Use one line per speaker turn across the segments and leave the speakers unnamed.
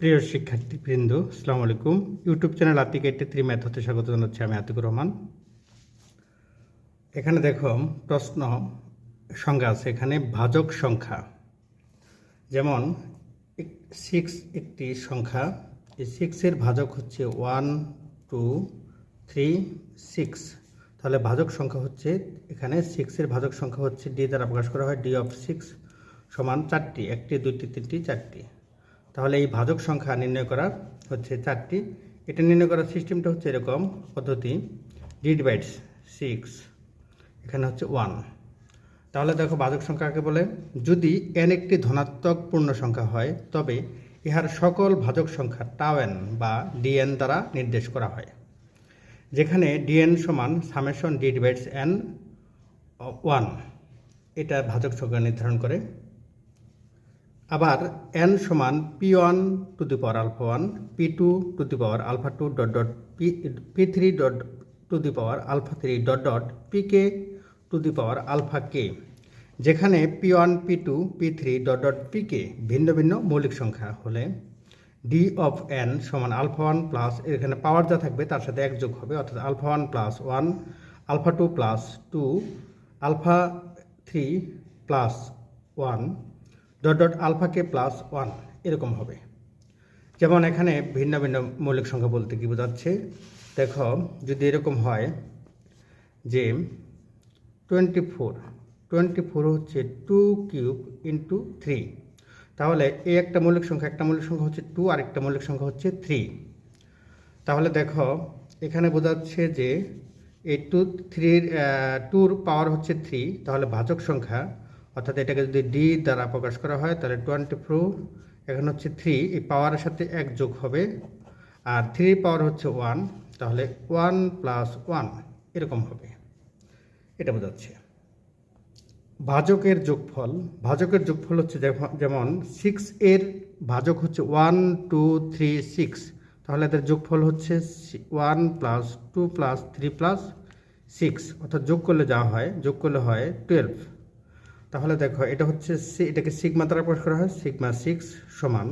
প্রিয় শিক্ষার্থীবৃন্দ আসসালামু আলাইকুম YouTube channel Atik eighty three math হতে স্বাগত জানাচ্ছি আমি আতিকুর রহমান এখানে দেখো প্রশ্ন সংজ্ঞা আছে এখানে ভাজক সংখ্যা যেমন সিক্স একটি সংখ্যা এই সিক্সের ভাজক হচ্ছে ওয়ান টু থ্রি সিক্স তাহলে ভাজক সংখ্যা হচ্ছে এখানে সিক্সের ভাজক সংখ্যা হচ্ছে ডি দ্বারা প্রকাশ করা হয় ডি অফ সিক্স সমান চারটি একটি দুইটি তিনটি চারটি তাহলে এই ভাজক সংখ্যা নির্ণয় করা হচ্ছে চারটি এটা নির্ণয় করার সিস্টেমটা হচ্ছে এরকম পদ্ধতি ডি বাইটস সিক্স এখানে হচ্ছে ওয়ান তাহলে দেখো ভাজক সংখ্যাকে বলে যদি এন একটি ধনাত্মক পূর্ণ সংখ্যা হয় তবে ইহার সকল ভাজক সংখ্যা টাওয়েন বা ডিএন দ্বারা নির্দেশ করা হয় যেখানে ডিএন সমান summation d divides n one এটা ভাজক সংখ্যা নির্ধারণ করে আবার এন সমান P one to the power alpha one P two to the power alpha two dot dot p P three dot to the power alpha three dot dot P K to the power alpha কে যেখানে P one P two P three dot dot P K ভিন্ন ভিন্ন মৌলিক সংখ্যা হলে d of N সমান alpha one plus এখানে power যা থাকবে তার সাথে একযোগ হবে অর্থাৎ alpha one plus one alpha two plus two alpha three plus one dot dot alpha কে প্লাস ওয়ান এরকম হবে যেমন এখানে ভিন্ন ভিন্ন মৌলিক সংখ্যা বলতে কি বোঝাচ্ছে দেখো যদি এরকম হয় যে টোয়েন্টি ফোর টোয়েন্টি ফোর হচ্ছে টু কিউব ইন্টু থ্রি তাহলে এই একটা মৌলিক সংখ্যা একটা মৌলিক সংখ্যা হচ্ছে টু আর একটা মৌলিক সংখ্যা হচ্ছে থ্রি তাহলে দেখো এখানে বোঝাচ্ছে যে এই টু থ্রির টুর পাওয়ার হচ্ছে থ্রি তাহলে ভাজক সংখ্যা অর্থাৎ এটাকে যদি ডি দ্বারা প্রকাশ করা হয় তাহলে টোয়েন্টি ফোর এখন হচ্ছে থ্রি এই পাওয়ারের সাথে এক যোগ হবে আর থ্রি পাওয়ার হচ্ছে ওয়ান তাহলে ওয়ান প্লাস ওয়ান এরকম হবে এটা বোঝাচ্ছে ভাজকের যোগফল ভাজকের যোগফল হচ্ছে যেমন সিক্স এর ভাজক হচ্ছে ওয়ান টু থ্রি সিক্স তাহলে এদের যোগফল হচ্ছে one plus two plus three plus six অর্থাৎ যোগ করলে যা হয় যোগ করলে হয় টুয়েলভ তাহলে দেখো এটা হচ্ছে এটাকে সিগমা দ্বারা প্রকাশ করা হয় সিগমা সিক্স সমান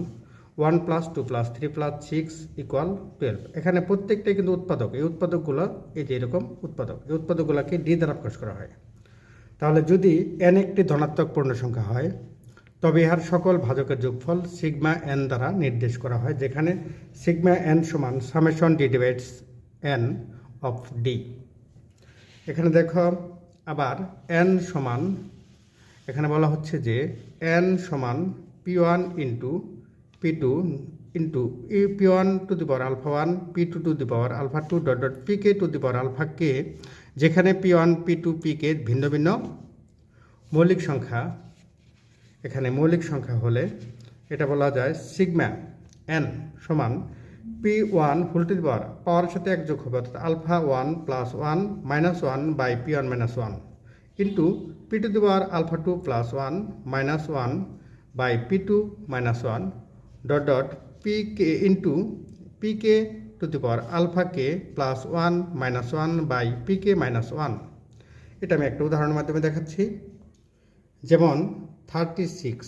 one plus two plus three plus six equal twelve এখানে প্রত্যেকটাই কিন্তু উৎপাদক এই উৎপাদকগুলো এই যে এরকম উৎপাদক এই উৎপাদকগুলোকে ডি দ্বারা প্রকাশ করা হয় তাহলে যদি এন একটি ধনাত্মক পূর্ণ সংখ্যা হয় তবে ইহার সকল ভাজকের যোগফল সিগমা এন দ্বারা নির্দেশ করা হয় যেখানে সিগমা এন সমান summation d divides n of d এখানে দেখো আবার এন সমান এখানে বলা হচ্ছে যে এন সমান P one into P two into e p one to the power alpha one P two to the power alpha two dot dot P K to the power alpha কে যেখানে P one P two P K ভিন্ন ভিন্ন মৌলিক সংখ্যা এখানে মৌলিক সংখ্যা হলে এটা বলা যায় সিগমা এন সমান P one whole to the power পাওয়ারের সাথে একযোগ হবে অর্থাৎ alpha one plus one minus one by P one minus one into P two the power alpha two plus one minus one by P two minus one dot dot P k into p K to the power alpha K plus one minus one by P K minus one এটা আমি একটা উদাহরণের মাধ্যমে দেখাচ্ছি যেমন thirty six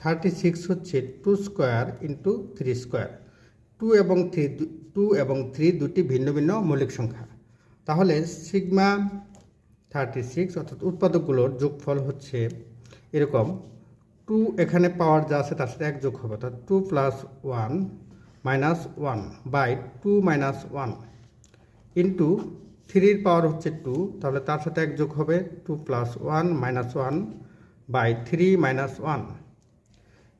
thirty six হচ্ছে two square into three square two এবং three two এবং থ্রি দুটি ভিন্ন ভিন্ন মৌলিক সংখ্যা তাহলে সিগমা থার্টি সিক্স অর্থাৎ উৎপাদকগুলোর যোগফল হচ্ছে এরকম টু এখানে পাওয়ার যা আছে তার সাথে এক যোগ হবে অর্থাৎ two plus one minus one by two minus one into থ্রির পাওয়ার হচ্ছে টু তাহলে তার সাথে এক যোগ হবে two plus one minus one by three minus one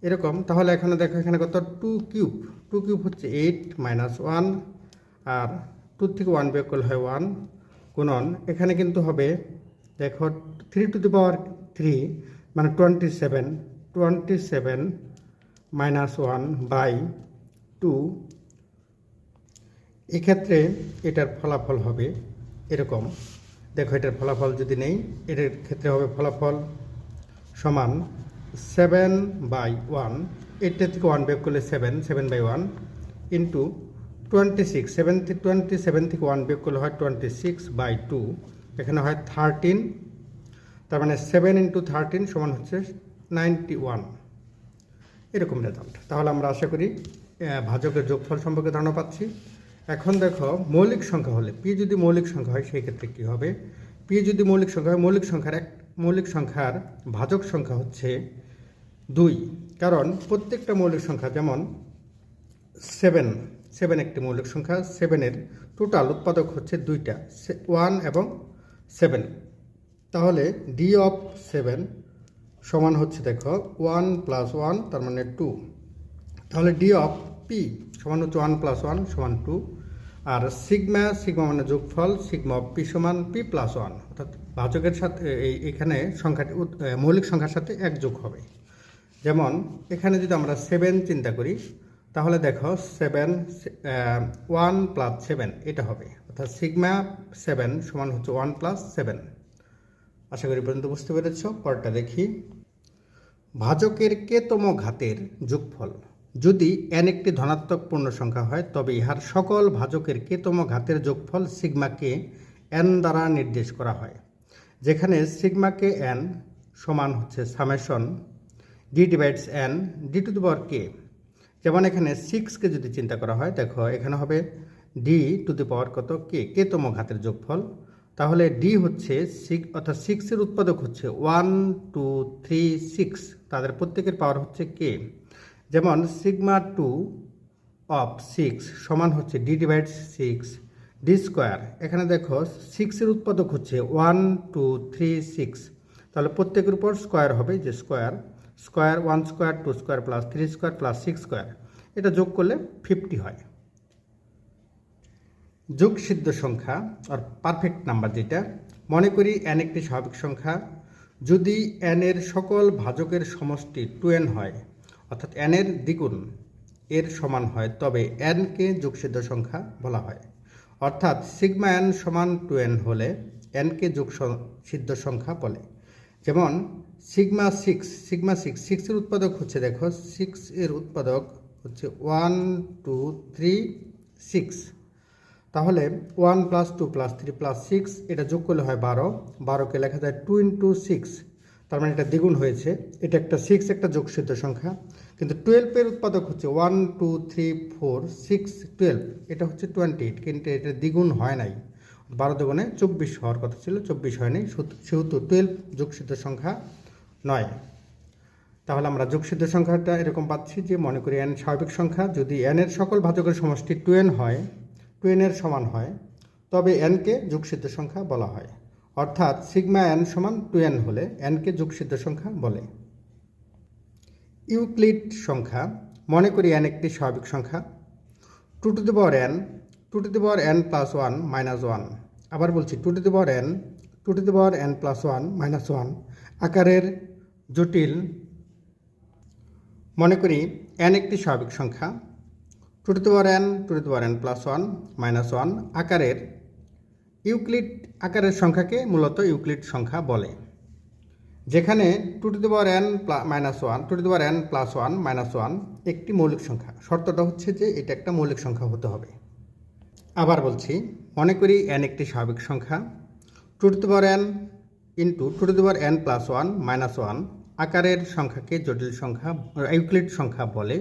এরকম তাহলে এখানে দেখো এখানে কত টু কিউব টু কিউব হচ্ছে এইট মাইনাস ওয়ান আর টু থেকে ওয়ান বেকল হয় ওয়ান গুণন এখানে কিন্তু হবে দেখো three to the power three মানে twenty seven twenty seven minus one by two এক্ষেত্রে এটার ফলাফল হবে এরকম দেখো এটার ফলাফল যদি নেই এটার ক্ষেত্রে হবে ফলাফল সমান সেভেন বাই ওয়ান এটা থেকে ওয়ান বেক করলে seven seven by one into twenty six seven থেকে টোয়েন্টি সেভেন থেকে ওয়ান বিয়োগ করলে হয় টোয়েন্টি সিক্স বাই টু এখানে হয় থার্টিন তার মানে সেভেন ইন্টু থার্টিন সমান হচ্ছে নাইনটি ওয়ান এরকম রেজাল্ট তাহলে আমরা আশা করি ভাজকের যোগফল সম্পর্কে ধারণা পাচ্ছি এখন দেখো মৌলিক সংখ্যা হলে পি যদি মৌলিক সংখ্যা হয় সেই ক্ষেত্রে কী হবে পি যদি মৌলিক সংখ্যা হয় মৌলিক সংখ্যার এক মৌলিক সংখ্যার ভাজক সংখ্যা হচ্ছে দুই কারণ প্রত্যেকটা মৌলিক সংখ্যা যেমন সেভেন সেভেন একটি মৌলিক সংখ্যা সেভেনের টোটাল উৎপাদক হচ্ছে দুইটা ওয়ান এবং সেভেন তাহলে ডি অফ সেভেন সমান হচ্ছে দেখো ওয়ান প্লাস ওয়ান তার মানে টু তাহলে ডি অফ পি সমান হচ্ছে ওয়ান প্লাস ওয়ান সমান টু আর সিগমা সিগমা মানে যোগফল সিগমা অফ পি সমান পি প্লাস ওয়ান অর্থাৎ ভাজকের সাথে এই এখানে সংখ্যাটি মৌলিক সংখ্যার সাথে এক যোগ হবে যেমন এখানে যদি আমরা সেভেন চিন্তা করি তাহলে দেখো সেভেন ওয়ান প্লাস সেভেন এটা হবে অর্থাৎ সিগমা সেভেন সমান হচ্ছে ওয়ান প্লাস সেভেন আশা করি পর্যন্ত বুঝতে পেরেছ পরটা দেখি ভাজকের কেতম ঘাতের যোগফল যদি এন একটি ধনাত্মক পূর্ণ সংখ্যা হয় তবে ইহার সকল ভাজকের কেতম ঘাতের যোগফল সিগমাকে এন দ্বারা নির্দেশ করা হয় যেখানে সিগমাকে এন সমান হচ্ছে summation d divides n d to the power k যেমন এখানে সিক্সকে যদি চিন্তা করা হয় দেখো এখানে হবে ডি টু দি পাওয়ার কত কে কে তম ঘাতের যোগফল তাহলে ডি হচ্ছে সিক্স অর্থাৎ সিক্সের উৎপাদক হচ্ছে ওয়ান টু থ্রি সিক্স তাদের প্রত্যেকের পাওয়ার হচ্ছে কে যেমন সিগমা টু অফ সিক্স সমান হচ্ছে d divide six d square এখানে দেখো সিক্সের উৎপাদক হচ্ছে ওয়ান টু থ্রি সিক্স তাহলে প্রত্যেকের উপর স্কোয়ার হবে যে square square one square two square plus three square plus six square এটা যোগ করলে ফিফটি হয় যোগ সিদ্ধ সংখ্যা আর পারফেক্ট নাম্বার যেটা মনে করি এন একটি স্বাভাবিক সংখ্যা যদি এন এর সকল ভাজকের সমষ্টি টু এন হয় অর্থাৎ এন এর দ্বিগুণ এর সমান হয় তবে এনকে যোগসিদ্ধ সংখ্যা বলা হয় অর্থাৎ সিগমা এন সমান টু এন হলে এনকে যোগ সিদ্ধ সংখ্যা বলে যেমন সিগমা সিক্স সিগমা সিক্স সিক্সের উৎপাদক হচ্ছে দেখো সিক্স এর উৎপাদক হচ্ছে ওয়ান টু থ্রি সিক্স তাহলে one plus two plus three plus six এটা যোগ করলে হয় বারো বারোকে লেখা যায় টু ইন্টু সিক্স তার মানে এটা দ্বিগুণ হয়েছে এটা একটা সিক্স একটা যোগসিদ্ধ সংখ্যা কিন্তু টুয়েলভের উৎপাদক হচ্ছে one two three four six twelve এটা হচ্ছে টোয়েন্টি এইট কিন্তু এটা দ্বিগুণ হয় নাই বারো দ্বিগুণে চব্বিশ হওয়ার কথা ছিল চব্বিশ হয়নি সেহেতু টুয়েলভ যোগসিদ্ধ সংখ্যা নয় তাহলে আমরা যোগসিদ্ধ সংখ্যাটা এরকম পাচ্ছি যে মনে করি এন স্বাভাবিক সংখ্যা যদি এন এর সকল ভাজকের সমষ্টি টু এন হয় টু এন এর সমান হয় তবে এনকে যোগসিদ্ধ সংখ্যা বলা হয় অর্থাৎ সিগমা এন সমান টু এন হলে এনকে যোগসিদ্ধ সংখ্যা বলে ইউক্লিড সংখ্যা মনে করি এন একটি স্বাভাবিক সংখ্যা two to the power n two to the power N plus one minus one আবার বলছি two to the power n two to the power N plus one minus one আকারের জটিল মনে করি এন একটি স্বাভাবিক সংখ্যা two to power n two to power N plus one minus one আকারের ইউক্লিড আকারের সংখ্যাকে মূলত ইউক্লিড সংখ্যা বলে যেখানে two to power n minus one two to power N plus one minus one একটি মৌলিক সংখ্যা শর্তটা হচ্ছে যে এটা একটা মৌলিক সংখ্যা হতে হবে আবার বলছি মনে করি এন একটি স্বাভাবিক সংখ্যা two to power n into two to power N plus one minus one আকারের সংখ্যাকে জটিল সংখ্যা ইউক্লিড সংখ্যা বলে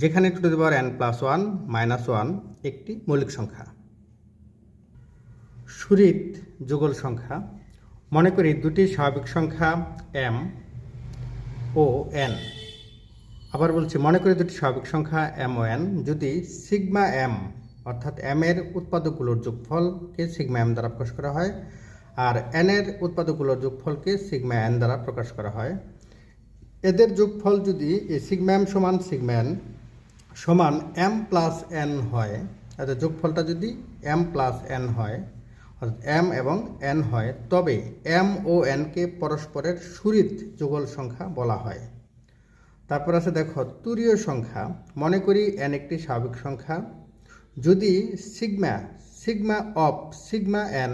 যেখানে টু দেওয়ার n plus one minus one একটি মৌলিক সংখ্যা সুরিত যুগল সংখ্যা মনে করি দুটি স্বাভাবিক সংখ্যা এম ও এন আবার বলছি মনে করি দুটি স্বাভাবিক সংখ্যা এম ও এন যদি সিগমা এম অর্থাৎ এম এর উৎপাদকগুলোর যোগফলকে সিগমা এম দ্বারা প্রকাশ করা হয় আর এন এর উৎপাদকগুলোর যোগফলকে সিগমা এন দ্বারা প্রকাশ করা হয় এদের যোগফল যদি সিগম্যাম সমান সিগম্যান সমান এম প্লাস এন হয় অর্থাৎ যোগফলটা যদি এম প্লাস এন হয় অর্থাৎ এম এবং এন হয় তবে এম ও এনকে পরস্পরের সুরিত যুগল সংখ্যা বলা হয় তারপর আছে দেখো তুরীয় সংখ্যা মনে করি এন একটি স্বাভাবিক সংখ্যা যদি sigma sigma of sigma N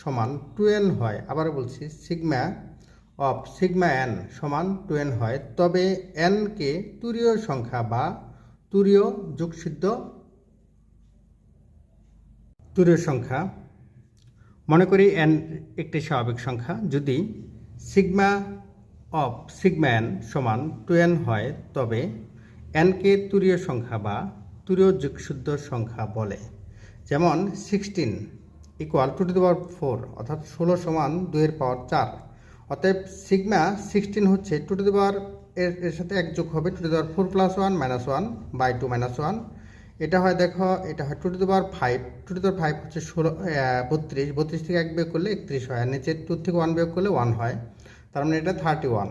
সমান টু এন হয় আবার বলছি সিগমা অফ সিগমা এন সমান টু এন হয় তবে এনকে তুরীয় সংখ্যা বা তুরীয় যোগসিদ্ধ তুরীয় সংখ্যা মনে করি এন একটি স্বাভাবিক সংখ্যা যদি সিগমা অফ সিগমা এন সমান টু এন হয় তবে এনকে তুরীয় সংখ্যা বা তুরীয় যোগসিদ্ধ সংখ্যা বলে যেমন sixteen equal two to the power four অর্থাৎ ষোলো সমান দুইয়ের পাওয়ার চার অতএব সিগমা সিক্সটিন হচ্ছে টু টু দি পাওয়ার এর এর সাথে এক যোগ হবে two to the power four plus one minus one by two minus one এটা হয় দেখো এটা হয় two to the power five two to the power five হচ্ছে ষোলো বত্রিশ বত্রিশ থেকে এক বিয়োগ করলে একত্রিশ হয় আর নিচের টু থেকে ওয়ান বিয়োগ করলে ওয়ান হয় তার মানে এটা থার্টি ওয়ান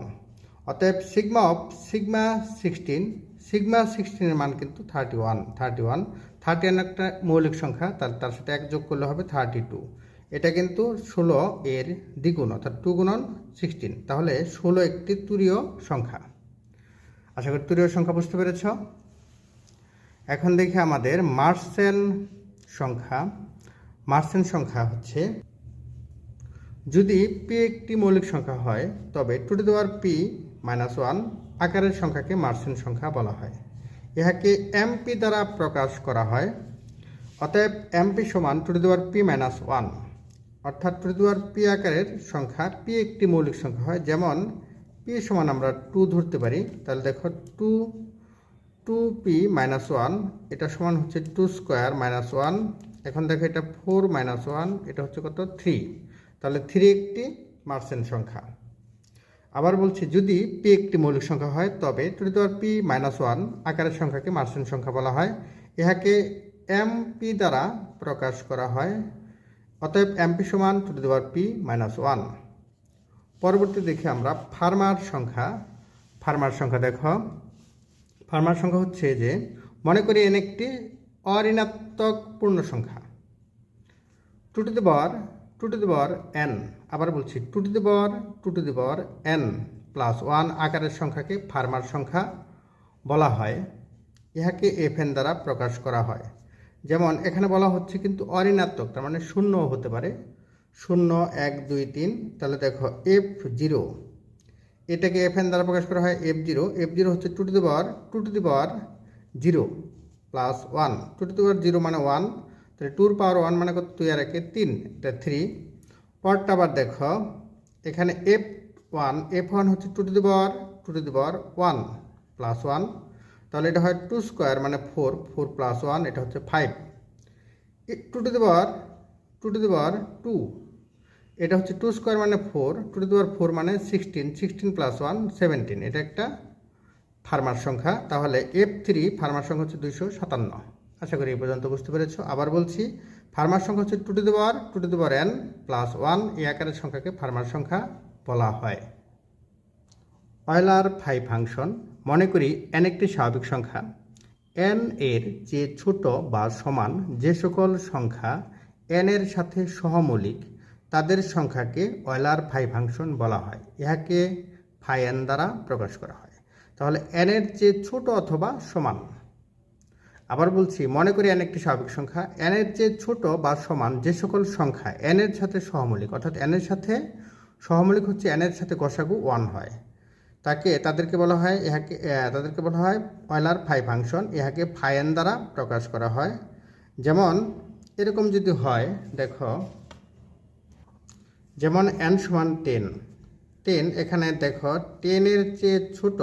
অতএব sigma of sigma sixteen sigma সিক্সটিনের মান কিন্তু thirty one thirty one thirty one একটা মৌলিক সংখ্যা তার তার সাথে এক যোগ করলে হবে থার্টি টু এটা কিন্তু ষোলো এর দ্বিগুণ অর্থাৎ টু গুণন সিক্সটিন তাহলে ষোলো একটি তুরীয় সংখ্যা আশা করি তুরীয় সংখ্যা বুঝতে পেরেছ এখন দেখি আমাদের মার্সেন সংখ্যা মার্সেন সংখ্যা হচ্ছে যদি পি একটি মৌলিক সংখ্যা হয় তবে টু টু দেওয়ার পি মাইনাস ওয়ান আকারের সংখ্যাকে মার্সেন সংখ্যা বলা হয় ইহাকে এমপি দ্বারা প্রকাশ করা হয় অতএব এমপি সমান টু টু দেওয়ার পি মাইনাস ওয়ান অর্থাৎ প্রতিবার পি আকারের সংখ্যা পি একটি মৌলিক সংখ্যা হয় যেমন পি সমান আমরা টু ধরতে পারি তাহলে দেখো two to P minus one এটা সমান হচ্ছে টু স্কোয়ার মাইনাস ওয়ান এখন দেখো এটা ফোর মাইনাস ওয়ান এটা হচ্ছে কত থ্রি তাহলে থ্রি একটি মার্সেন সংখ্যা আবার বলছি যদি পি একটি মৌলিক সংখ্যা হয় তবে টু দেওয়ার পি মাইনাস ওয়ান আকারের সংখ্যাকে মার্সেন্ট সংখ্যা বলা হয় ইহাকে এম পি দ্বারা প্রকাশ করা হয় অতএব এমপি সমান টু দেওয়ার পি মাইনাস ওয়ান পরবর্তী দেখি আমরা ফার্মার সংখ্যা ফার্মার সংখ্যা দেখো ফার্মার সংখ্যা হচ্ছে যে মনে করি এন একটি অঋণাত্মক পূর্ণ সংখ্যা two to the power two to N আবার বলছি two to the power two to N plus one আকারের সংখ্যাকে ফার্মার সংখ্যা বলা হয় ইহাকে এফ এন দ্বারা প্রকাশ করা হয় যেমন এখানে বলা হচ্ছে কিন্তু অঋণাত্মক তার মানে শূন্য হতে পারে শূন্য এক দুই তিন তাহলে দেখো এফ জিরো এটাকে এফ এন দ্বারা প্রকাশ করা হয় এফ জিরো এফ জিরো হচ্ছে two to the power two to the power zero plus one two to the power zero মানে ওয়ান তাহলে টুর পাওয়ার ওয়ান মানে কত তুই আর একে তিন এটা থ্রি পরটা আবার দেখো এখানে এফ ওয়ান এফ ওয়ান হচ্ছে two to the power two to the power one plus one তাহলে এটা হয় টু স্কোয়ার মানে ফোর ফোর প্লাস ওয়ান এটা হচ্ছে five two to the power two to the power two এটা হচ্ছে two square মানে four two to the power four মানে sixteen sixteen plus one seventeen এটা একটা ফার্মার সংখ্যা তাহলে এফ থ্রি ফার্মার সংখ্যা হচ্ছে দুইশো সাতান্ন আশা করি এই পর্যন্ত বুঝতে পেরেছ আবার বলছি ফার্মার সংখ্যা হচ্ছে two to the power two to the power N plus one এই আকারের সংখ্যাকে ফার্মার সংখ্যা বলা হয় অয়লার ফাইভ ফাংশন মনে করি এন একটি স্বাভাবিক সংখ্যা এন এর যে ছোট বা সমান যে সকল সংখ্যা এন এর সাথে সহমৌলিক তাদের সংখ্যাকে অয়লার ফাই ফাংশন বলা হয় ইহাকে ফাই এন দ্বারা প্রকাশ করা হয় তাহলে এন এর চেয়ে ছোট অথবা সমান আবার বলছি মনে করি এন একটি স্বাভাবিক সংখ্যা এন এর চেয়ে ছোট বা সমান যে সকল সংখ্যা এন এর সাথে সহমৌলিক অর্থাৎ এন এর সাথে সহমৌলিক হচ্ছে এন এর সাথে গসাগু ওয়ান হয় তাকে তাদেরকে বলা হয় ইহাকে তাদেরকে বলা হয় অয়লার ফাই ফাংশন ইহাকে ফাইন দ্বারা প্রকাশ করা হয় যেমন এরকম যদি হয় দেখো যেমন এন সমান টেন টেন এখানে দেখো টেনের চেয়ে ছোট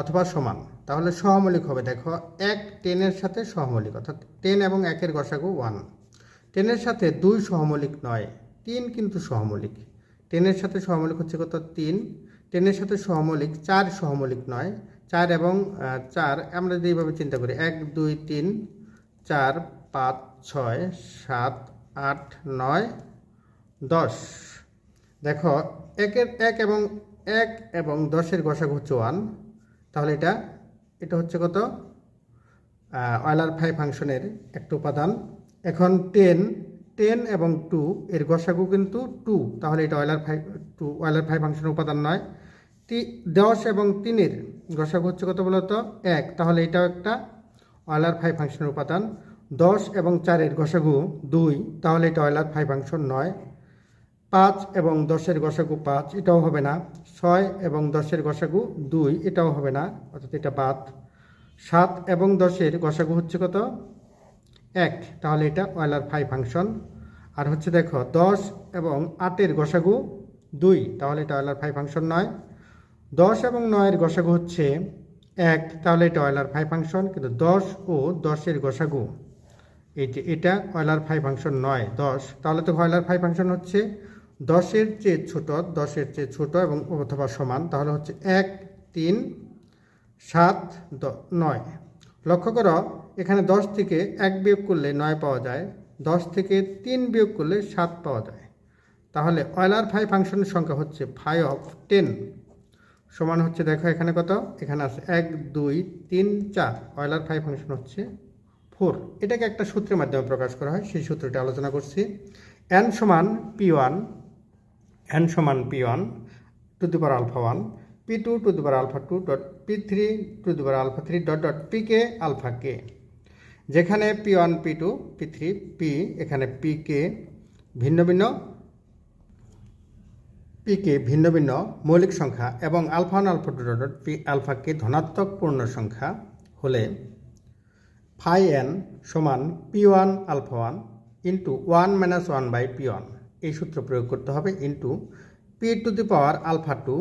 অথবা সমান তাহলে সহমৌলিক হবে দেখো এক টেনের সাথে সহমৌলিক অর্থাৎ টেন এবং একের গসাগু ওয়ান টেনের সাথে দুই সহমৌলিক নয় তিন কিন্তু সহমৌলিক টেনের সাথে সহমৌলিক হচ্ছে কত তিন টেনের সাথে সহমৌলিক চার সহমৌলিক নয় চার এবং চার আমরা যেভাবে চিন্তা করি এক দুই তিন চার পাঁচ ছয় সাত আট নয় দশ দেখো একের এক এবং এক এবং দশের গসাগ হচ্ছে ওয়ান তাহলে এটা এটা হচ্ছে কত অয়লার ফাই ফাংশনের একটা উপাদান এখন টেন টেন এবং টু এর গসাগু কিন্তু টু তাহলে এটা Euler phi two Euler phi ফাংশনের উপাদান নয় দশ এবং তিনের গসাগু হচ্ছে কত বলতো এক তাহলে এটাও একটা অয়লার ফাইভ ফাংশনের উপাদান দশ এবং চারের গসাগু দুই তাহলে এটা অয়লার ফাইভ ফাংশন নয় পাঁচ এবং দশের গসাগু পাঁচ এটাও হবে না ছয় এবং দশের গসাগু দুই এটাও হবে না অর্থাৎ এটা বাদ সাত এবং দশের গসাগু হচ্ছে কত এক তাহলে এটা অয়লার ফাইভ ফাংশন আর হচ্ছে দেখো দশ এবং আটের গসাগু দুই তাহলে এটা অয়লার ফাই ফাংশন নয় দশ এবং নয়ের গসাগু হচ্ছে এক তাহলে এটা অয়লার ফাই ফাংশন কিন্তু দশ ও দশের গসাগু এই যে এটা অয়লার ফাই ফাংশন নয় দশ তাহলে তো অয়লার ফাই ফাংশন হচ্ছে দশের চেয়ে ছোট দশের চেয়ে ছোট এবং অথবা সমান তাহলে হচ্ছে এক তিন সাত নয় লক্ষ্য করো এখানে দশ থেকে এক বিয়োগ করলে নয় পাওয়া যায় দশ থেকে তিন বিয়োগ করলে সাত পাওয়া যায় তাহলে অয়লার ফাই ফাংশনের সংখ্যা হচ্ছে ফাই অফ টেন সমান হচ্ছে দেখো এখানে কত এখানে আছে এক দুই তিন চার অয়লার ফাইভ ফাংশন হচ্ছে ফোর এটাকে একটা সূত্রের মাধ্যমে প্রকাশ করা হয় সেই সূত্রটা আলোচনা করছি এন সমান পি ওয়ান এন সমান P one to the alpha one P two to the alpha two dot P three to the alpha three dot dot P K alpha কে যেখানে P one P two P three P এখানে P কে ভিন্ন ভিন্ন P K ভিন্ন ভিন্ন মৌলিক সংখ্যা এবং alpha one alpha two dot P alpha K ধনাত্মক পূর্ণ সংখ্যা হলে ফাই এন সমান P one alpha one into one minus one by P one এই সূত্র প্রয়োগ করতে হবে into P two the power alpha two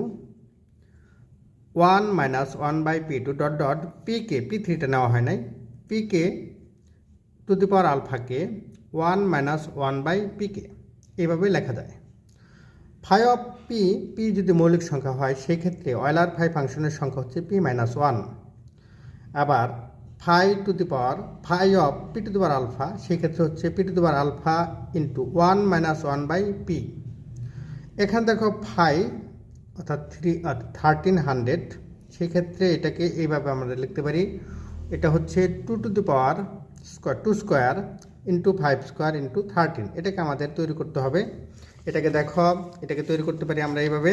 one minus one by P two dot dot P K P থ্রিটা নেওয়া হয় নাই P K to the power alpha K one minus one by P K এইভাবে লেখা যায় ফাই অফ পি পি যদি মৌলিক সংখ্যা হয় সেই ক্ষেত্রে অয়লার ফাই ফাংশনের সংখ্যা হচ্ছে পি মাইনাস ওয়ান আবার phi to the power phi of P two the power alpha সেক্ষেত্রে হচ্ছে P two the power alpha into one minus one by P এখান দেখো ফাই অর্থাৎ থ্রি থার্টিন হান্ড্রেড সেক্ষেত্রে এটাকে এইভাবে আমরা লিখতে পারি এটা হচ্ছে two to the power square two square into five square into thirteen এটাকে আমাদের তৈরি করতে হবে এটাকে দেখো এটাকে তৈরি করতে পারি আমরা এইভাবে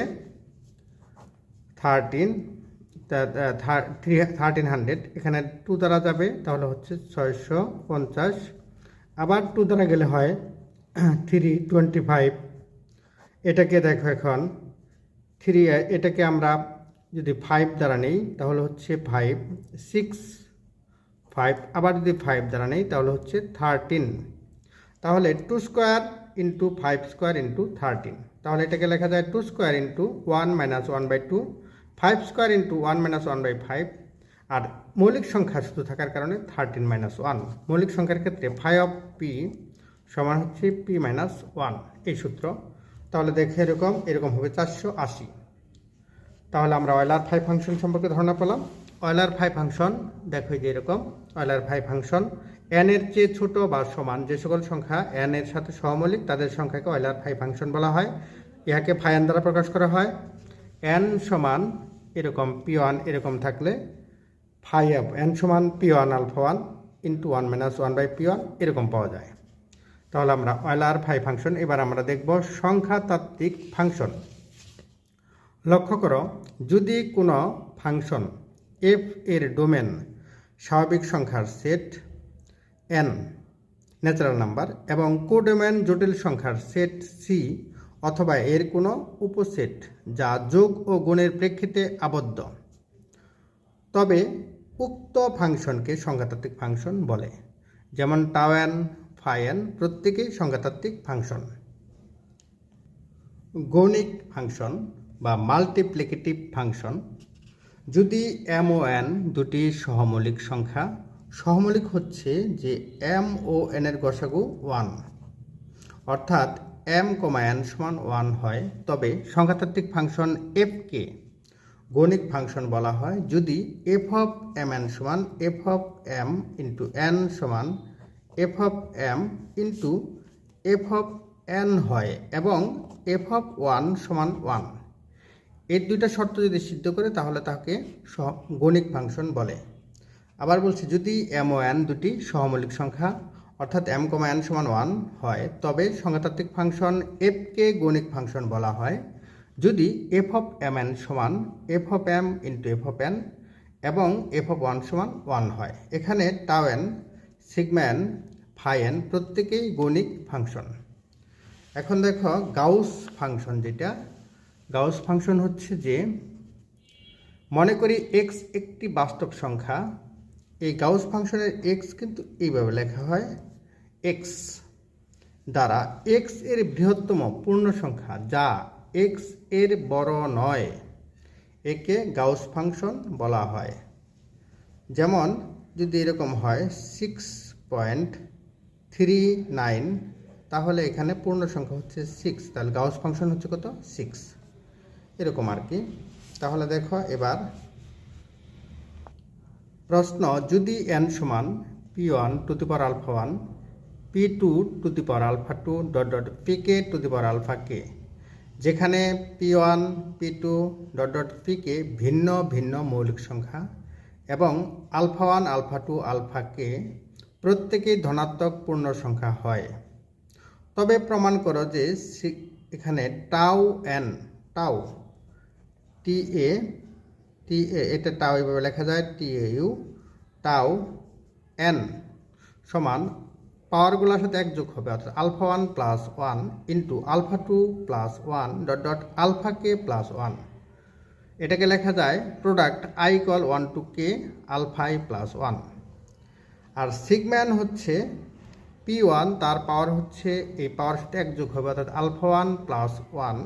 থার্টিন থ্রি থার্টিন হান্ড্রেড এখানে টু দ্বারা যাবে তাহলে হচ্ছে ছয়শো পঞ্চাশ আবার টু দ্বারা গেলে হয় থ্রি টোয়েন্টি ফাইভ এটাকে দেখো এখন থ্রি এটাকে আমরা যদি ফাইভ দ্বারা নেই তাহলে হচ্ছে ফাইভ সিক্স ফাইভ আবার যদি ফাইভ দ্বারা নেই তাহলে হচ্ছে থার্টিন তাহলে two square into five square into thirteen তাহলে এটাকে লেখা যায় two square into one minus one by two five square into one minus one by five আর মৌলিক সংখ্যা শুধু থাকার কারণে থার্টিন মাইনাস ওয়ান মৌলিক সংখ্যার ক্ষেত্রে ফাই অফ পি সমান হচ্ছে পি মাইনাস ওয়ান এই সূত্র তাহলে দেখে এরকম এরকম হবে চারশো আশি তাহলে আমরা অয়লার ফাই ফাংশন সম্পর্কে ধারণা পেলাম অয়লার ফাই ফাংশন দেখো যে এরকম অয়েলার ফাই ফাংশন এন এর চেয়ে ছোট বা সমান যে সকল সংখ্যা এন এর সাথে সহমৌলিক তাদের সংখ্যাকে অয়লার ফাই ফাংশন বলা হয় ইহাকে ফাইন দ্বারা প্রকাশ করা হয় এন সমান এরকম পি ওয়ান এরকম থাকলে ফাই অফ এন সমান P one alpha one into one minus one by P one এরকম পাওয়া যায় তাহলে আমরা অয়লার ফাই ফাংশন এবার আমরা দেখব সংখ্যাতাত্ত্বিক ফাংশন লক্ষ্য করো যদি কোনো ফাংশন এফ এর ডোমেন স্বাভাবিক সংখ্যার সেট এন ন্যাচারাল নাম্বার এবং কোডোম্যান জটিল সংখ্যার সেট সি অথবা এর কোনো উপসেট যা যোগ ও গুণের প্রেক্ষিতে আবদ্ধ তবে উক্ত ফাংশনকে সংঘাতাত্ত্বিক ফাংশন বলে যেমন টাওয়ান ফায়ান প্রত্যেকেই সংঘাতাত্ত্বিক ফাংশন গণিক ফাংশন বা মাল্টিপ্লিকেটিভ ফাংশন যদি এমওএন দুটি সহমৌলিক সংখ্যা সহমৌলিক হচ্ছে যে এম ও এনের গসাগু ওয়ান অর্থাৎ এম কমা এন সমান ওয়ান হয় তবে সংখ্যাতাত্ত্বিক ফাংশন এফকে গণিক ফাংশন বলা হয় যদি এফ অফ এম এন সমান F of M into N সমান F of M into F of N হয় এবং এফ অফ ওয়ান সমান ওয়ান এর দুইটা শর্ত যদি সিদ্ধ করে তাহলে তাকে গণিক ফাংশন বলে আবার বলছি যদি এম ও এন দুটি সহমৌলিক সংখ্যা অর্থাৎ এম কমা এন সমান ওয়ান হয় তবে সংখ্যাতাত্ত্বিক ফাংশন এফকে গণিক ফাংশন বলা হয় যদি এফ অফ এম এন সমান F of M into F of N এবং এফ অফ ওয়ান সমান ওয়ান হয় এখানে tau N sigma N phi N প্রত্যেকেই গণিক ফাংশন এখন দেখো গাউস ফাংশন যেটা গাউস ফাংশন হচ্ছে যে মনে করি এক্স একটি বাস্তব সংখ্যা এই গাউস ফাংশনের এক্স কিন্তু এইভাবে লেখা হয় এক্স দ্বারা এক্স এর বৃহত্তম পূর্ণ সংখ্যা যা এক্স এর বড় নয় একে গাউস ফাংশন বলা হয় যেমন যদি এরকম হয় সিক্স পয়েন্ট থ্রি নাইন তাহলে এখানে পূর্ণ সংখ্যা হচ্ছে সিক্স তাহলে গাউস ফাংশন হচ্ছে কত সিক্স এরকম আর কি তাহলে দেখো এবার প্রশ্ন যদি এন সমান P one to the power alpha one P two to the power alpha two dot dot P K to the power alpha কে যেখানে P one P two dot dot P K ভিন্ন ভিন্ন মৌলিক সংখ্যা এবং alpha one alpha two alpha K প্রত্যেকেই ধনাত্মক পূর্ণ সংখ্যা হয় তবে প্রমাণ করো যে এখানে tau N tau T A T A এটা টাও এইভাবে লেখা যায় টি এ ইউ টাও এন সমান পাওয়ারগুলোর সাথে একযোগ হবে অর্থাৎ alpha one plus one into alpha two plus one dot dot alpha কে প্লাস ওয়ান এটাকে লেখা যায় product I equal one to K alpha I plus one আর সিগম্যান হচ্ছে পি ওয়ান তার পাওয়ার হচ্ছে এই পাওয়ার সাথে একযোগ হবে অর্থাৎ alpha one plus one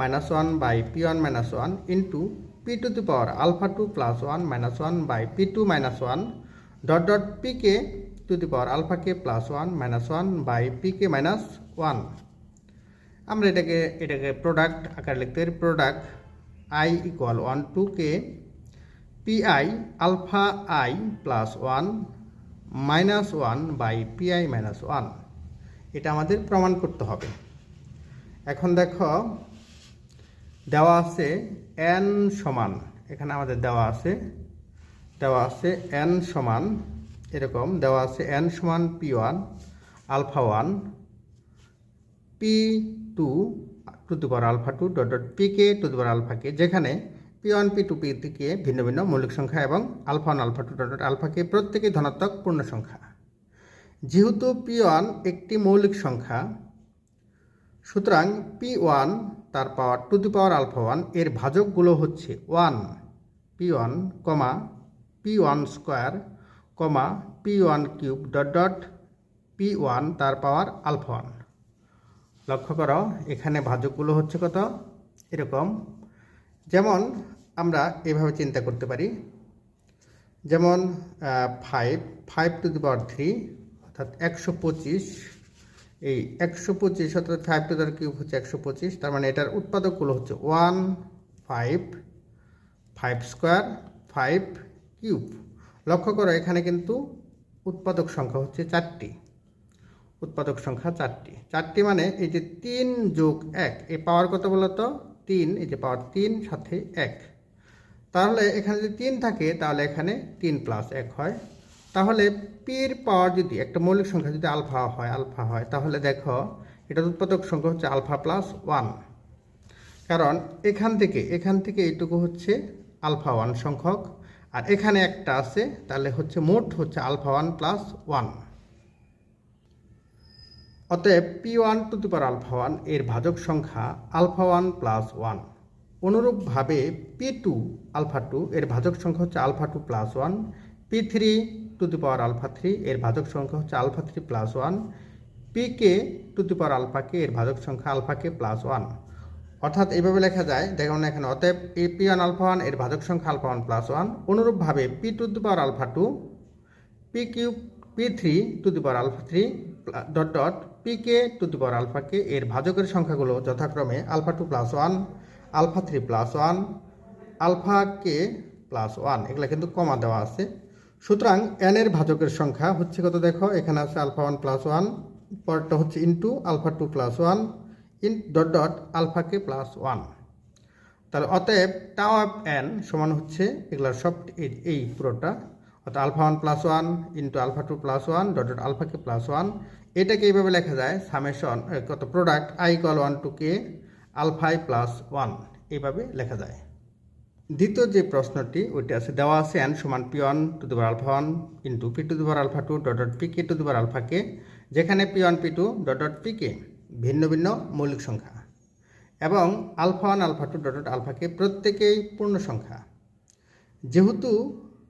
minus one by P one minus one into P two the power alpha two plus one minus one by P two minus one dot dot P K to the power alpha K plus one minus one by P K minus one আমরা এটাকে এটাকে product আকারে লিখতে পারি product I equal one to K P I alpha I plus one minus one by P I minus one এটা আমাদের প্রমাণ করতে হবে এখন দেখো দেওয়া আছে এন সমান এখানে আমাদের দেওয়া আছে দেওয়া আছে এন সমান এরকম দেওয়া আছে এন সমান P one alpha one P two to alpha two dot dot P K to alpha কে যেখানে P one P two P K ভিন্ন ভিন্ন মৌলিক সংখ্যা এবং alpha one alpha two dot dot alpha K প্রত্যেকে ধনাত্মক পূর্ণ সংখ্যা যেহেতু পি ওয়ান একটি মৌলিক সংখ্যা সুতরাং পি ওয়ান তার power to the power alpha one এর ভাজকগুলো হচ্ছে one P one comma P one square comma P one cube dot dot P one তার পাওয়ার আলফা ওয়ান লক্ষ্য করো এখানে ভাজকগুলো হচ্ছে কত এরকম যেমন আমরা এভাবে চিন্তা করতে পারি যেমন five five to the power three অর্থাৎ একশো পঁচিশ এই একশো পঁচিশ অর্থাৎ ফাইভ টু দ্য কিউব হচ্ছে একশো পঁচিশ তার মানে এটার উৎপাদকগুলো হচ্ছে one five five square five cube লক্ষ্য করো এখানে কিন্তু উৎপাদক সংখ্যা হচ্ছে চারটি উৎপাদক সংখ্যা চারটি চারটি মানে এই যে তিন যোগ এক এই পাওয়ার কত বলতো তিন এই যে পাওয়ার তিন সাথে এক তাহলে এখানে যদি তিন থাকে তাহলে এখানে তিন প্লাস এক হয় তাহলে পির পাওয়ার যদি একটা মৌলিক সংখ্যা যদি আলফা হয় আলফা হয় তাহলে দেখো এটার উৎপাদক সংখ্যা হচ্ছে আলফা প্লাস ওয়ান কারণ এখান থেকে এখান থেকে এইটুকু হচ্ছে আলফা ওয়ান সংখ্যক আর এখানে একটা আছে তাহলে হচ্ছে মোট হচ্ছে আলফা ওয়ান প্লাস ওয়ান অতএব P one to the power alpha one এর ভাজক সংখ্যা আলফা ওয়ান প্লাস ওয়ান অনুরূপভাবে পি টু আলফা টু এর ভাজক সংখ্যা হচ্ছে alpha two plus one P three to the power alpha three এর ভাজক সংখ্যা হচ্ছে alpha three plus one P K to the power alpha K এর ভাজক সংখ্যা আলফা কে প্লাস ওয়ান অর্থাৎ এইভাবে লেখা যায় দেখুন এখানে অতএব A P one alpha one এর ভাজক সংখ্যা আলফা ওয়ান প্লাস ওয়ান অনুরূপভাবে P two the power alpha two P Q P three to the power alpha three dot dot P K to the power alpha K এর ভাজকের সংখ্যাগুলো যথাক্রমে alpha two plus one alpha three plus one alpha কে plus one এগুলো কিন্তু কমা দেওয়া আছে সুতরাং N এর ভাজকের সংখ্যা হচ্ছে কত দেখো এখানে আছে আলফা ওয়ান প্লাস ওয়ান পরটা হচ্ছে into alpha two plus one in dot dot alpha K plus one তাহলে অতএব টাও অফ এন সমান হচ্ছে এগুলার সব এই পুরোটা অর্থাৎ alpha one plus one into alpha two plus one dot dot alpha কে প্লাস ওয়ান এটাকে এইভাবে লেখা যায় সামেশন কত product I equal one to K alpha I plus one এইভাবে লেখা যায় দ্বিতীয় যে প্রশ্নটি ওইটি আছে দেওয়া আছে এন সমান P one to the alpha one into P two দুবার alpha two dot dot P K to দুবার আলফা কে যেখানে P one P two dot dot P K ভিন্ন ভিন্ন মৌলিক সংখ্যা এবং alpha one alpha two dot dot alpha K প্রত্যেকেই পূর্ণ সংখ্যা যেহেতু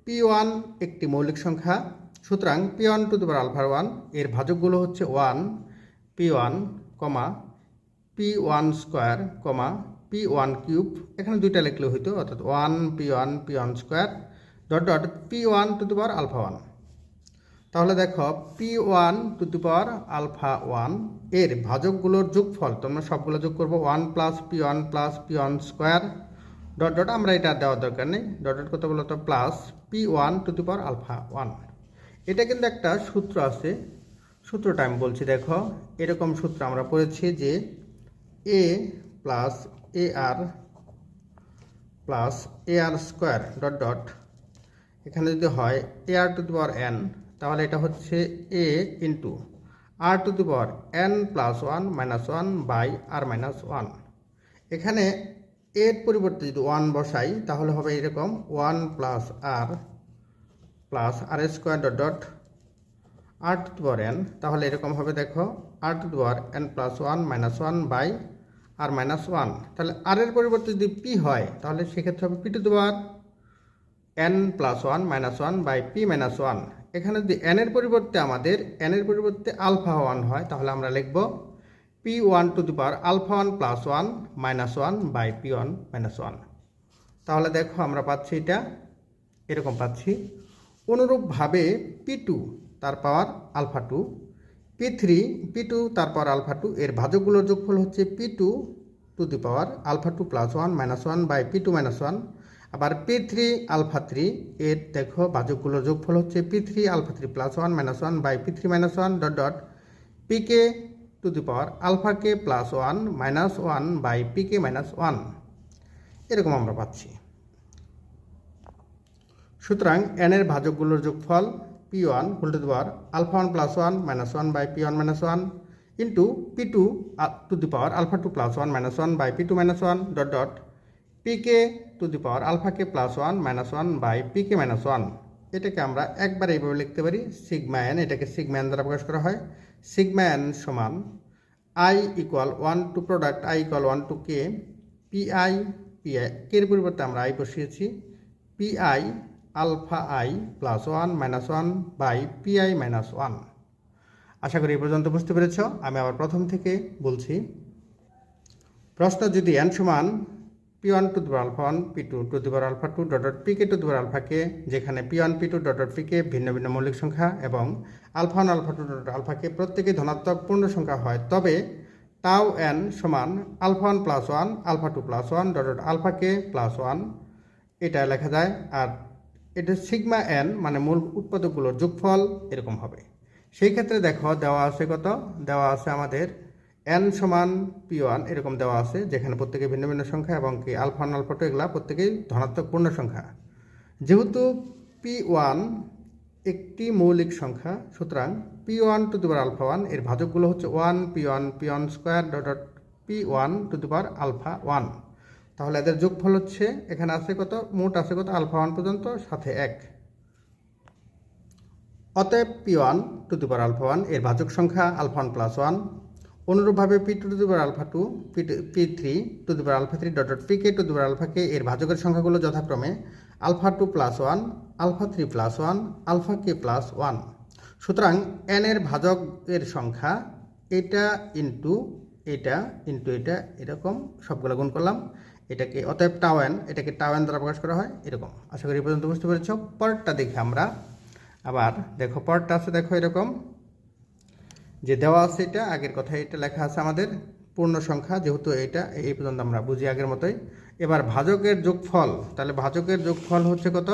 পি ওয়ান একটি মৌলিক সংখ্যা সুতরাং P one to the alpha one এর ভাজকগুলো হচ্ছে one P one comma P one square comma P one cube এখানে দুইটা লিখলে হইতো অর্থাৎ one P one P one square dot dot P one to the power alpha one তাহলে দেখো P one to the power alpha one এর ভাজকগুলোর যোগফল তোমরা সবগুলো যোগ করবো one plus P one plus P one square dot dot আমরা এটা দেওয়ার দরকার নেই ডট ডট কত বলতো plus P one to the power alpha one এটা কিন্তু একটা সূত্র আছে সূত্রটা আমি বলছি দেখো এরকম সূত্র আমরা পড়েছি যে A plus A R plus A R square dot dot এখানে যদি হয় এ আর টু দি পাওয়ার এন তাহলে এটা হচ্ছে A into R to the power N plus one minus one by R minus one এখানে এর পরিবর্তে যদি ওয়ান বসাই তাহলে হবে এরকম one plus R plus R square dot dot R to the power N তাহলে এরকম হবে দেখো R to the power N plus one minus one by R minus one তাহলে আর এর পরিবর্তে যদি পি হয় তাহলে সেক্ষেত্রে হবে P two the power N plus one minus one by P minus one এখানে যদি এন এর পরিবর্তে আমাদের এন এর পরিবর্তে আলফা ওয়ান হয় তাহলে আমরা লিখব P one to the power alpha one plus one minus one by P one minus one তাহলে দেখো আমরা পাচ্ছি এটা এরকম পাচ্ছি অনুরূপভাবে পি টু তার power alpha two P three P two তারপর আলফা টু এর ভাজকগুলোর যোগফল হচ্ছে P two to the power alpha two plus one minus one by P two minus one আবার পি থ্রি আলফা থ্রি এর দেখো ভাজকগুলোর যোগফল হচ্ছে P three alpha three plus one minus one by P three minus one dot dot P K to the power alpha K plus one minus one by P K minus one এরকম আমরা পাচ্ছি সুতরাং এনের ভাজকগুলোর যোগফল P one whole to the power alpha one plus one minus one by P one minus one into P two to the power alpha two plus one minus one by P two minus one dot dot P K to the power alpha K plus one minus one by P K minus one এটাকে আমরা একবার এইভাবে লিখতে পারি sigma N এটাকে sigma N দ্বারা প্রকাশ করা হয় সিগমা এন সমান I equal one to product I equal one to K P I PI PI কের পরিবর্তে আমরা আই বসিয়েছি P I alpha I plus one minus one by PI minus one আশা করি এ পর্যন্ত বুঝতে পেরেছ আমি আবার প্রথম থেকে বলছি প্রশ্ন যদি এন সমান পি ওয়ান টু দুবার alpha one P two to দুবার alpha two dot dot K to দিবার আলফাকে যেখানে P one P two dot dot K ভিন্ন ভিন্ন মৌলিক সংখ্যা এবং alpha one alpha two dot আলফাকে প্রত্যেকে ধনাত্মক পূর্ণ সংখ্যা হয় তবে টাও এন সমান alpha one plus one alpha two plus one dot dot আলফাকে প্লাস ওয়ান এটা লেখা যায় আর এটা সিগমা এন মানে মূল উৎপাদকগুলোর যোগফল এরকম হবে সেই ক্ষেত্রে দেখো দেওয়া আছে কত দেওয়া আছে আমাদের এন সমান পি ওয়ান এরকম দেওয়া আছে যেখানে প্রত্যেকে ভিন্ন ভিন্ন সংখ্যা এবং কি আলফা আলফা টু এগুলা প্রত্যেকেই ধনাত্মক পূর্ণ সংখ্যা যেহেতু পি ওয়ান একটি মৌলিক সংখ্যা সুতরাং পি ওয়ান টু দুবার আলফা ওয়ান এর ভাজকগুলো হচ্ছে one P one P one square dot dot P one to দুবার আলফা ওয়ান তাহলে এদের যোগফল হচ্ছে এখানে আছে কত মোট আছে কত আলফা ওয়ান পর্যন্ত সাথে এক অতএব P one to the alpha one এর ভাজক সংখ্যা আলফা ওয়ান প্লাস ওয়ান অনুরূপভাবে P two to alpha two P P three to the alpha three dot dot P K to the alpha K এর ভাজকের সংখ্যাগুলো যথাক্রমে alpha two plus one alpha three plus one alpha কে plus one সুতরাং N এর ভাজকের সংখ্যা এটা into এটা ইন্টু এটা এরকম সবগুলো গুণ করলাম এটাকে অতএব টাওয়ান এটাকে টাওয়ান দ্বারা প্রকাশ করা হয় এরকম আশা করি পর্যন্ত বুঝতে পেরেছ পরটা দেখি আমরা আবার দেখো পরটা আছে দেখো এরকম যে দেওয়া আছে এটা আগের কথা এটা লেখা আছে আমাদের পূর্ণ সংখ্যা যেহেতু এটা এই পর্যন্ত আমরা বুঝি আগের মতোই এবার ভাজকের যোগফল তাহলে ভাজকের যোগফল হচ্ছে কত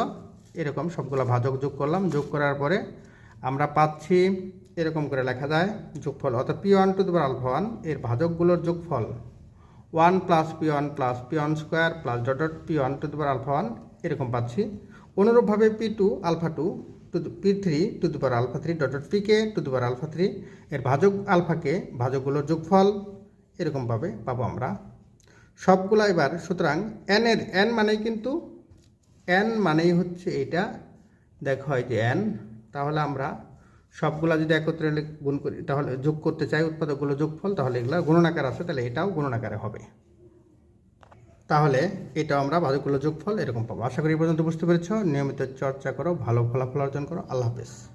এরকম সবগুলো ভাজক যোগ করলাম যোগ করার পরে আমরা পাচ্ছি এরকম করে লেখা যায় যোগফল অর্থাৎ পি ওয়ান টু দুবার আলফা ওয়ান এর ভাজকগুলোর যোগফল one plus P one plus P one square plus dot dot P one to the alpha one এরকম পাচ্ছি অনুরূপভাবে P two alpha two to P three to the alpha three dot dot K to the alpha three এর ভাজক আলফাকে ভাজকগুলোর যোগফল এরকমভাবে পাবো আমরা সবগুলো এবার সুতরাং এন এর এন মানেই কিন্তু এন মানেই হচ্ছে এটা দেখা হয় যে এন তাহলে আমরা সবগুলা যদি একত্রে গুণ করি তাহলে যোগ করতে চাই উৎপাদকগুলো যোগফল তাহলে এগুলো গুণনাকার আছে তাহলে এটাও গুণনাকারে হবে তাহলে এটাও আমরা ভাজকগুলো যোগফল এরকম পাবো আশা করি পর্যন্ত বুঝতে পেরেছ নিয়মিত চর্চা করো ভালো ফলাফল অর্জন করো আল্লাহ হাফেজ